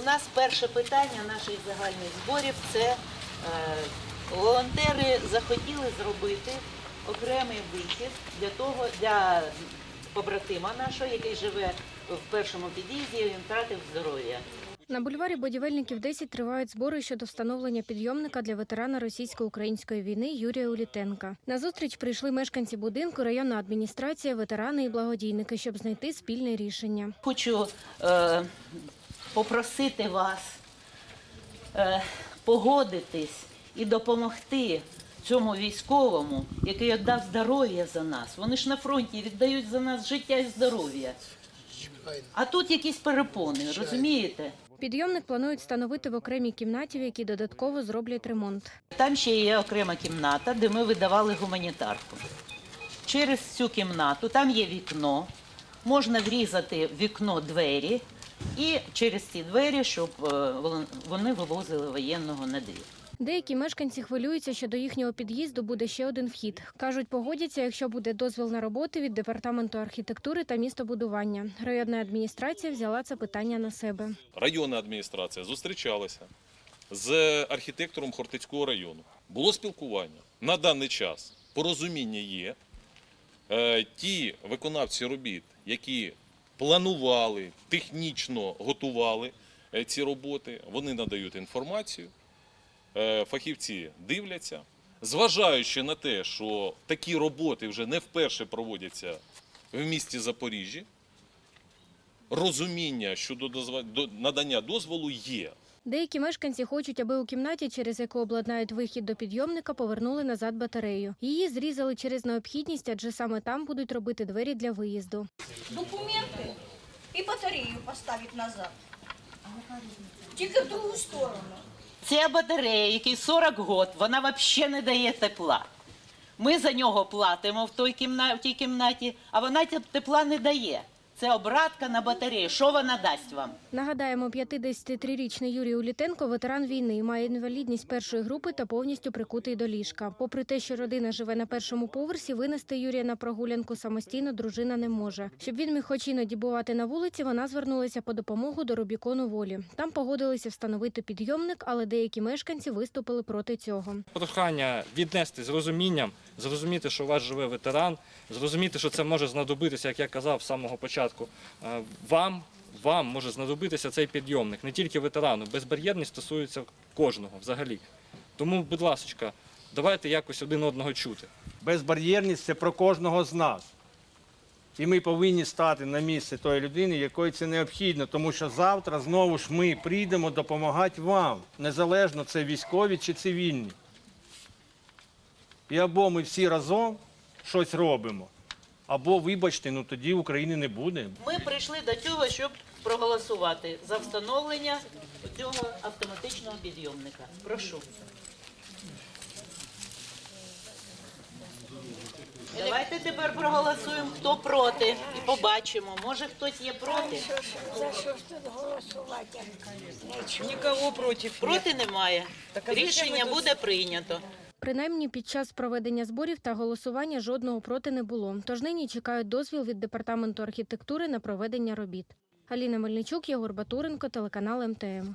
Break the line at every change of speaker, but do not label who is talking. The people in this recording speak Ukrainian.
у нас перше питання наших загальних зборів це е, волонтери захотіли зробити окремий вихід для того, для побратима нашого, який живе в першому під'їзді, він втратив здоров'я.
На бульварі будівельників 10 тривають збори щодо встановлення підйомника для ветерана російсько-української війни Юрія Улітенка. На зустріч прийшли мешканці будинку, районна адміністрація, ветерани і благодійники, щоб знайти спільне рішення.
Хочу е, попросити вас е, погодитись і допомогти цьому військовому, який віддав здоров'я за нас. Вони ж на фронті віддають за нас життя і здоров'я. А тут якісь перепони, розумієте?
Підйомник планують встановити в окремій кімнаті, в якій додатково зроблять ремонт.
Там ще є окрема кімната, де ми видавали гуманітарку. Через цю кімнату там є вікно, можна врізати в вікно двері і через ці двері, щоб е, вони вивозили воєнного на двір.
Деякі мешканці хвилюються, що до їхнього під'їзду буде ще один вхід. Кажуть, погодяться, якщо буде дозвіл на роботи від департаменту архітектури та містобудування. Районна адміністрація взяла це питання на себе.
районна адміністрація зустрічалася з архітектором Хортицького району. Було спілкування. На даний час порозуміння є. Е, Ті виконавці робіт, які планували, технічно готували е, ці роботи, вони надають інформацію. Е, Фахівці дивляться. Зважаючи на те, що такі роботи вже не вперше проводяться в місті Запоріжжі, розуміння щодо надання дозволу є.
Деякі мешканці хочуть, аби у кімнаті, через яку обладнають вихід до підйомника, повернули назад батарею. Її зрізали через необхідність, адже саме там будуть робити двері для виїзду.
документи і батарею поставить назад. Тільки в другу сторону.
Ця батарея, який 40 год, вона взагалі не дає тепла. Ми за нього платимо в той кімна- в тій кімнаті, а вона теп- тепла не дає. Це обратка на батарею. Що вона дасть вам?
Нагадаємо, 53-річний Юрій Улітенко ветеран війни, має інвалідність першої групи та повністю прикутий до ліжка. Попри те, що родина живе на першому поверсі, винести Юрія на прогулянку самостійно дружина не може. Щоб він міг хоч іноді бувати на вулиці, вона звернулася по допомогу до Рубікону волі. Там погодилися встановити підйомник, але деякі мешканці виступили проти цього.
Прохання віднести з розумінням, зрозуміти, що у вас живе ветеран, зрозуміти, що це може знадобитися, як я казав з самого початку. Е, Вам, вам може знадобитися цей підйомник, не тільки ветерану. Безбар'єрність стосується кожного взагалі. Тому, будь ласка, давайте якось один одного чути.
Безбар'єрність це про кожного з нас. І ми повинні стати на місце тої людини, якої це необхідно, тому що завтра знову ж ми прийдемо допомагати вам, незалежно це військові чи цивільні. І або ми всі разом щось робимо, або, вибачте, ну тоді України не буде.
Ми прийшли до цього, щоб проголосувати за встановлення цього автоматичного підйомника. Прошу. Давайте тепер проголосуємо, хто проти, і побачимо. Може хтось є проти.
За що ж тут голосувати?
Никого против.
Проти немає. Рішення буде прийнято.
Принаймні під час проведення зборів та голосування жодного проти не було. Тож нині чекають дозвіл від департаменту архітектури на проведення робіт. Аліна Мельничук, Єгор Батуренко, телеканал МТМ.